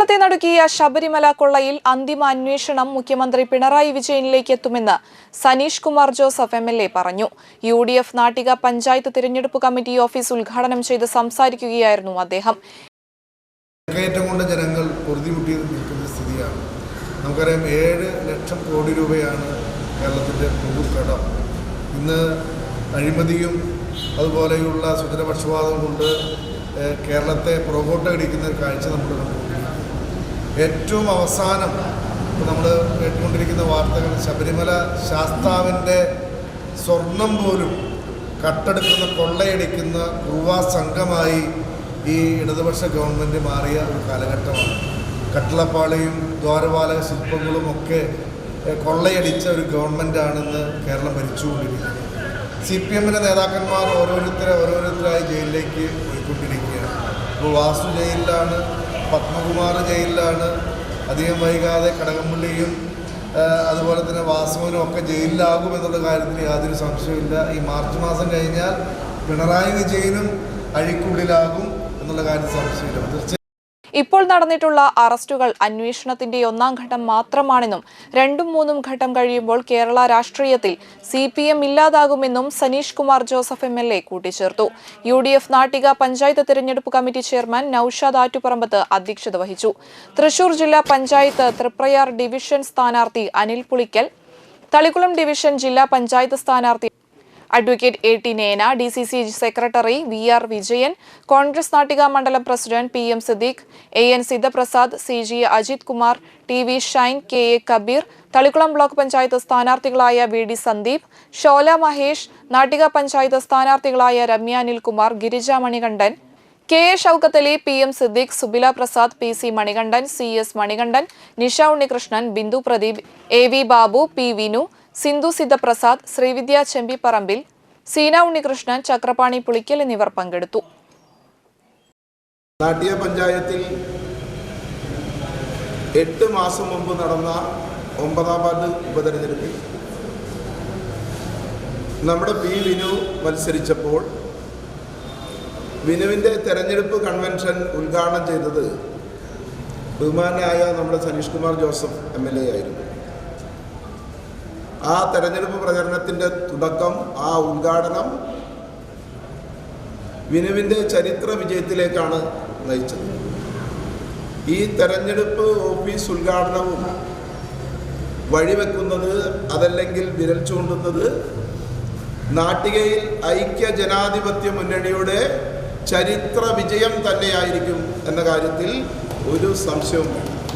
കേരളത്തെ നടുക്കിയ ശബരിമല കൊള്ളയിൽ അന്തിമ അന്വേഷണം മുഖ്യമന്ത്രി പിണറായി വിജയനിലേക്ക് എത്തുമെന്ന് സനീഷ് കുമാർ ജോസഫ് എം പറഞ്ഞു. യു ഡി നാട്ടിക പഞ്ചായത്ത് തിരഞ്ഞെടുപ്പ് കമ്മിറ്റി ഓഫീസ് ഉദ്ഘാടനം ചെയ്ത് സംസാരിക്കുകയായിരുന്നു അദ്ദേഹം. കൊണ്ട് ജനങ്ങൾ പൊറുതിമുട്ടി നിൽക്കുന്ന സ്ഥിതിയാണ്. നമുക്കറിയാം ഏഴ് ലക്ഷം കോടി രൂപയാണ് കേരളത്തിന്റെ പൊതുക്കടം ഇന്ന് അഴിമതിയും അതുപോലെയുള്ള സുജനപക്ഷപാതം കൊണ്ട് കേരളത്തെ പുറകോട്ട് അടിക്കുന്ന ഒരു കാഴ്ച നമ്മൾ കണ്ടുകൊണ്ടിരിക്കുന്നു ഏറ്റവും അവസാനം നമ്മൾ കേട്ടുകൊണ്ടിരിക്കുന്ന വാർത്തകൾ ശബരിമല ശാസ്താവിന്റെ സ്വർണം പോലും കട്ടെടുക്കുന്ന കൊള്ളയടിക്കുന്ന കുറുവാ സംഘമായി ഈ ഇടതുപക്ഷ ഗവൺമെന്റ് മാറിയ ഒരു കാലഘട്ടമാണ്. കട്ടിളപ്പാളിയും ദ്വാരപാലക ശില്പങ്ങളും ഒക്കെ കൊള്ളയടിച്ച ഒരു ഗവൺമെന്റാണെന്ന് കേരളം ഭരിച്ചുകൊണ്ടിരിക്കുന്നത് സി പി എമ്മിന്റെ നേതാക്കന്മാർ ഓരോരുത്തരെ ഓരോരുത്തരായി ജയിലിലേക്ക് പോയിക്കൊണ്ടിരിക്കുകയാണ്. ഇപ്പോൾ വാസു ജയിലിലാണ് പത്മകുമാർ ജയിലിലാണ്. അധികം വൈകാതെ കടകംപള്ളിയും അതുപോലെ തന്നെ വാസുവിനും ഒക്കെ ജയിലിലാകും എന്നുള്ള കാര്യത്തിൽ യാതൊരു സംശയമില്ല ഈ മാർച്ച് മാസം കഴിഞ്ഞാൽ പിണറായി വിജയനും അഴിക്കുള്ളിലാകും എന്നുള്ള കാര്യത്തിൽ സംശയമില്ല. തീർച്ചയായും ഇപ്പോൾ നടന്നിട്ടുള്ള അറസ്റ്റുകൾ അന്വേഷണത്തിന്റെ ഒന്നാം ഘട്ടം മാത്രമാണെന്നും രണ്ടും മൂന്നും ഘട്ടം കഴിയുമ്പോൾ കേരള രാഷ്ട്രീയത്തിൽ C P M ഇല്ലാതാകുമെന്നും Saneesh Kumar Joseph M L A കൂട്ടിച്ചേർത്തു. U D F Nattika panchayat തിരഞ്ഞെടുപ്പ് കമ്മിറ്റി ചെയർമാൻ നൌഷാദ് ആറ്റുപറമ്പത്ത് അധ്യക്ഷത വഹിച്ചു. തൃശൂർ ജില്ലാ പഞ്ചായത്ത് തൃപ്രയാർ ഡിവിഷൻ സ്ഥാനാർത്ഥി അനിൽ പുളിക്കൽ തളിക്കുളം ഡിവിഷൻ ജില്ലാ പഞ്ചായത്ത് സ്ഥാനാർത്ഥി advocate A T Nena D C C secretary V R Vijayan Congress Nattika മണ്ഡലം president P M Siddique A N Sidhaprasad C G Ajith Kumar T V Shine K A Kabeer Thalikulam block panchayat സ്ഥാനാർത്ഥികളായ V D Sandeep Shola Mahesh Nattika panchayat സ്ഥാനാർത്ഥികളായ Ramya Anilkumar Girija Manikandan K A Shoukathali P M Siddique Subila Prasad P C Manikandan C S Manikandan Nisha Unnikrishnan Bindu Pradeep A V Babu P Vinu Sindhu Sidhaprasad Sreevidya Chembipparambil Seena Unnikrishnan Chakrapani Pulikkal എന്നിവർ പങ്കെടുത്തു. നാട്ടിയ പഞ്ചായത്തിൽ എട്ട് മാസം മുമ്പ് നടന്ന ഒമ്പതാം ward ഉപതെരഞ്ഞെടുപ്പിൽ നമ്മുടെ പി വിനു മത്സരിച്ചപ്പോൾ വിനുവിന്റെ തെരഞ്ഞെടുപ്പ് കൺവെൻഷൻ ഉദ്ഘാടനം ചെയ്തത് ബഹുമാനായ നമ്മുടെ Saneesh Kumar Joseph M L A ആയിരുന്നു. ആ തെരഞ്ഞെടുപ്പ് പ്രചരണത്തിന്റെ തുടക്കം ആ ഉദ്ഘാടനം വിനുവിന്റെ ചരിത്ര വിജയത്തിലേക്കാണ് നയിച്ചത്. ഈ തെരഞ്ഞെടുപ്പ് ഓഫീസ് ഉദ്ഘാടനവും വഴിവെക്കുന്നത് അതല്ലെങ്കിൽ വിരൽ ചൂണ്ടുന്നത് നാട്ടികയിൽ ഐക്യ ജനാധിപത്യ മുന്നണിയുടെ ചരിത്ര വിജയം തന്നെയായിരിക്കും എന്ന കാര്യത്തിൽ ഒരു സംശയവും